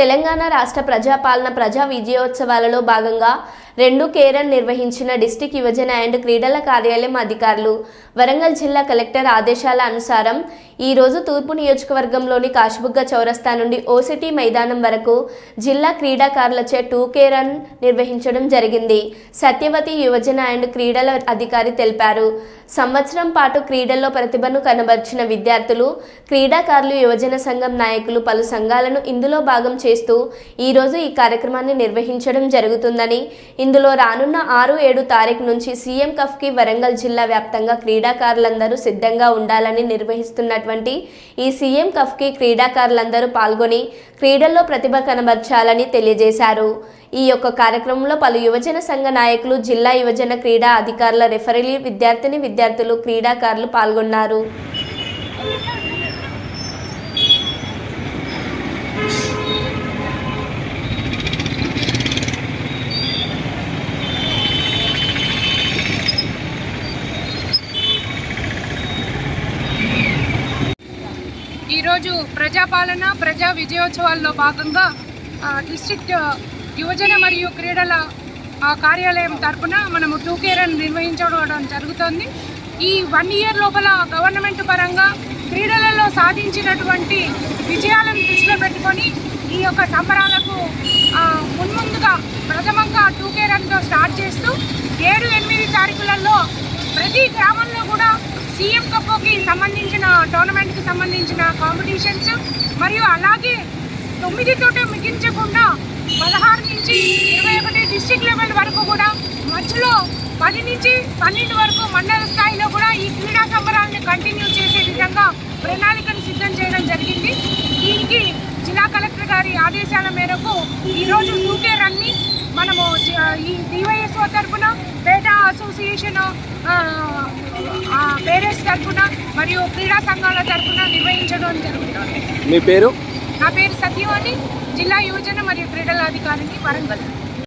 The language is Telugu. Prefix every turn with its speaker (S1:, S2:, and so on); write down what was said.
S1: తెలంగాణ రాష్ట్ర ప్రజాపాలన ప్రజా విజయోత్సవాలలో భాగంగా రెండు కేరన్ నిర్వహించిన డిస్టిక్ యువజన అండ్ క్రీడల కార్యాలయం అధికారులు. వరంగల్ జిల్లా కలెక్టర్ ఆదేశాల అనుసారం ఈ రోజు తూర్పు నియోజకవర్గంలోని కాశబుగ్గ చౌరస్తా నుండి ఓసిటీ మైదానం వరకు జిల్లా క్రీడాకారులచే టూ కేరన్ నిర్వహించడం జరిగింది. సత్యవతి యువజన అండ్ క్రీడల అధికారి తెలిపారు. సంవత్సరం పాటు క్రీడల్లో ప్రతిభను కనబర్చిన విద్యార్థులు క్రీడాకారులు యువజన సంఘం నాయకులు పలు సంఘాలను ఇందులో భాగం చేస్తూ ఈరోజు ఈ కార్యక్రమాన్ని నిర్వహించడం జరుగుతుందని ఇందులో రానున్న ఆరు ఏడు తారీఖు నుంచి సీఎం కఫ్కి వరంగల్ జిల్లా వ్యాప్తంగా క్రీడాకారులందరూ సిద్ధంగా ఉండాలని నిర్వహిస్తున్నటువంటి ఈ సీఎం కఫ్కి క్రీడాకారులందరూ పాల్గొని క్రీడల్లో ప్రతిభ కనబర్చాలని తెలియజేశారు. ఈ యొక్క కార్యక్రమంలో పలు యువజన సంఘ నాయకులు జిల్లా యువజన క్రీడా అధికారుల రెఫరీలు విద్యార్థిని విద్యార్థులు క్రీడాకారులు పాల్గొన్నారు.
S2: ఈరోజు ప్రజాపాలన ప్రజా విజయోత్సవాల్లో భాగంగా ఆ, డిస్ట్రిక్ట్ యువజన మరియు క్రీడల కార్యాలయం తరఫున మనము టూ కే రన్ నిర్వహించడం జరుగుతుంది. ఈ వన్ ఇయర్ లోపల గవర్నమెంట్ పరంగా క్రీడలలో సాధించినటువంటి విజయాలను దృష్టిలో పెట్టుకొని ఈ యొక్క సంబరాలకు మున్ముందుగా ప్రథమంగా టూ కే రన్తో స్టార్ట్ చేస్తూ ఏడు ఎనిమిది తారీఖులలో ప్రతి గ్రామంలో కూడా సీఎం కప్కి సంబంధించిన టోర్నమెంట్కి సంబంధించిన కాంపిటీషన్స్ మరియు అలాగే తొమ్మిది తోట మిగించకుండా పదహారు నుంచి ఇరవై ఒకటి డిస్టిక్ లెవెల్ వరకు కూడా మధ్యలో పది నుంచి పన్నెండు వరకు మండల స్థాయిలో కూడా ఈ క్రీడా సంబరాలను కంటిన్యూ చేసే విధంగా ప్రణాళికను సిద్ధం చేయడం జరిగింది. దీనికి జిల్లా కలెక్టర్ గారి ఆదేశాల మేరకు ఈరోజు టూకే రన్ని మనము ఈ డివైఎస్ఓ తరఫున పేట అసోసియేషన్ పేరెంట్స్ తరఫున మరియు క్రీడా సంఘాల తరఫున నిర్వహించడం జరుగుతుంది.
S3: మీ పేరు?
S2: నా పేరు సత్యవాణి జిల్లా యువజన మరియు క్రీడల అధికారిని వరంగల్.